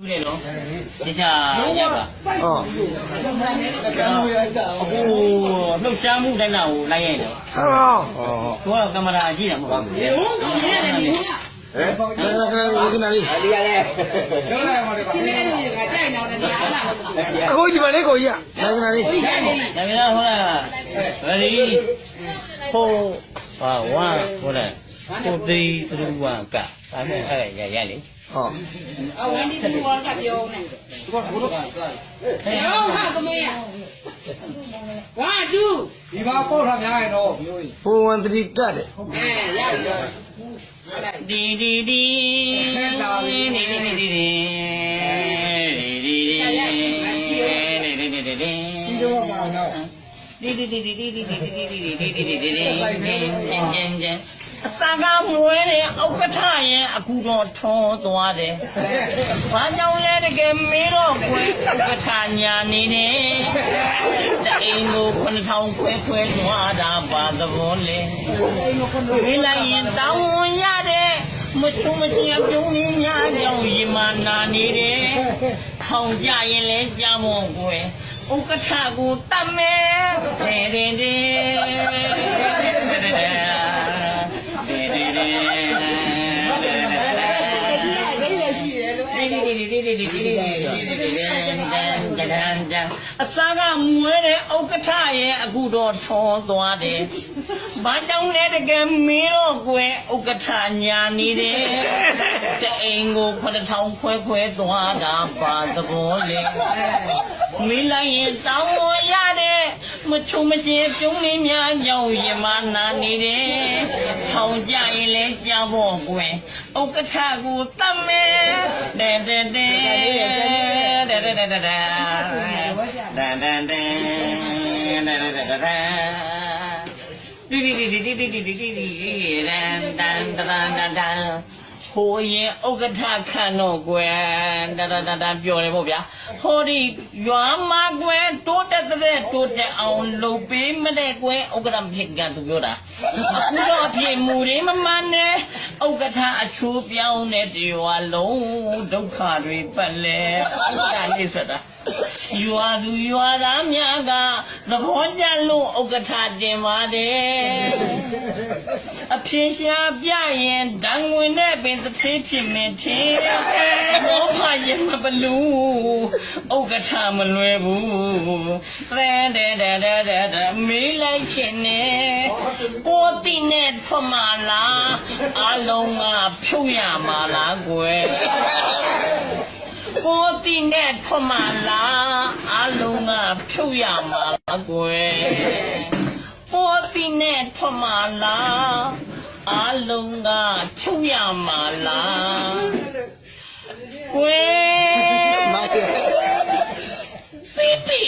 ဘူးလေနော်တခြားရပါဟောအခုလှုပ်ရှားမှုတိုင်းလာကိုလိုက်ရတယ်ဟောသူကကင်မရာကြည့်တယ်မဟုတ်ဘူးဟဲ့ခဏခဏခဏဝိကနာလေးဒီကလည်းချင်းလေးတွေကကြိုက်တော့တယ်ဟာလားအခုဒီမလေးကိုကြီးခဏခဏလေးဒါပြန်တော့ဟိုလားဗလီဟိုဟာဝါဟိုလား ဟိုတီသူဝါကဒါနဲ့အဲ့ရရလေဟောအဝင်းဒီဘူဝါကပြောနေရောဟာကမေးရဝါဒူဒီမှာပို့ထားများရင်တော့ပြောရင်ဘုံဝန်တတိတတ်တယ်အဲရပြီဒီဒီဒီဒီဒီဒီဒီဒီဒီဒီဒီဒီဒီဒီဒီဒီဒီတော့မှာတော့ဒီဒီဒီဒီဒီဒီဒီဒီဒီဒီဒီဒီဒီဒီဒီ ကျန်ကျန်ကျန်အစာကမွဲတဲ့အောက်ကထရဲ့အခုတော့ထွန်းသွားတယ်။ဘာကြောင့်လဲတကယ်မေးတော့ခွဲအောက်ကထညာနေတယ်။တအိမ်ကို9000ခွဲခွဲသွားတာပါသဘောလဲ။မေးလိုက်ရင်တောင်းဝန်ရတဲ့မချုံမချင်းပြုံးနေများကြောင့်ရင်မနာနေတယ်။ခေါင်ကြရင်လဲကြားမောင်းကွယ်။ဥက္ကဋ္ဌကိုတတ်မယ်တဲ့တဲ့တဲ့ အစာကမွေးတဲ့ဥက္ကဋ္ဌရဲ့အခုတော့ထောသွားတယ်။ဘာကြောင့်လဲတကယ်မင်းတော့ကွယ်ဥက္ကဋ္ဌညာနေတယ်။တအိမ်ကို9000ခွဲခွဲသွားတာပါသဘောလေ။မင်းလိုက်ရင်တောင်းဝရတဲ့မချုံမကျဲပြုံးလေးများကြောင့်ရင်မနာနေတယ်။ ထောင်ကြရင်လဲကြားဖို့ကွယ်ဥက္ကဋ္ဌကိုတတ်မယ်တဲ့တဲ့တဲ့တဲ့တဲ့တဲ့တဲ့တဲ့ဒန်ဒန်ဒန်တဲ့တဲ့တဲ့တဲ့ဒီဒီဒီဒီဒီဒီဒီဒီဒီဒန်ဒန်ဒန်ဒန်ဒန် ဟိုရင်ဥက္ကဋ္ဌခံတော့ကွယ်တတတတပြောတယ်ပေါ့ဗျာဟောဒီရွာမှာကွယ်တိုးတက်တဲ့တိုးတက်အောင်လုပ်ပေးမတဲ့ကွယ်ဥက္ကဋ္ဌဖြစ်ကသူပြောတာအခုတော့အဖြစ်မူတွေမမှန်နဲ့ဥက္ကဋ္ဌအချိုးပြောင်းတဲ့ဒီရွာလုံးဒုက္ခတွေပတ်လဲဥက္ကဋ္ဌနေစတာရွာသူရွာသားများကသဘောကျလို့ဥက္ကဋ္ဌတင်ပါတယ် အဖြေရှာပြရင်ဒံဝင်တဲ့ပင်တစ်သေးဖြစ်မင်းသေးဘောဖရင်မဘလူဥက္ကဋ္ဌမလွယ်ဘူးတဲ့တဲ့တဲ့တဲ့တဲ့မေးလိုက်ရှင်နဲ့ကိုတိနဲ့ထွမလားအလုံးကဖြုတ်ရမှာလားကွယ်ကိုတိနဲ့ထွမလားအလုံးကဖြုတ်ရမှာလားကွယ် ကိုတိနဲ့ထွမလားအလုံးကဖြုတ်ရမှာလားကွယ်မာကေပီပီ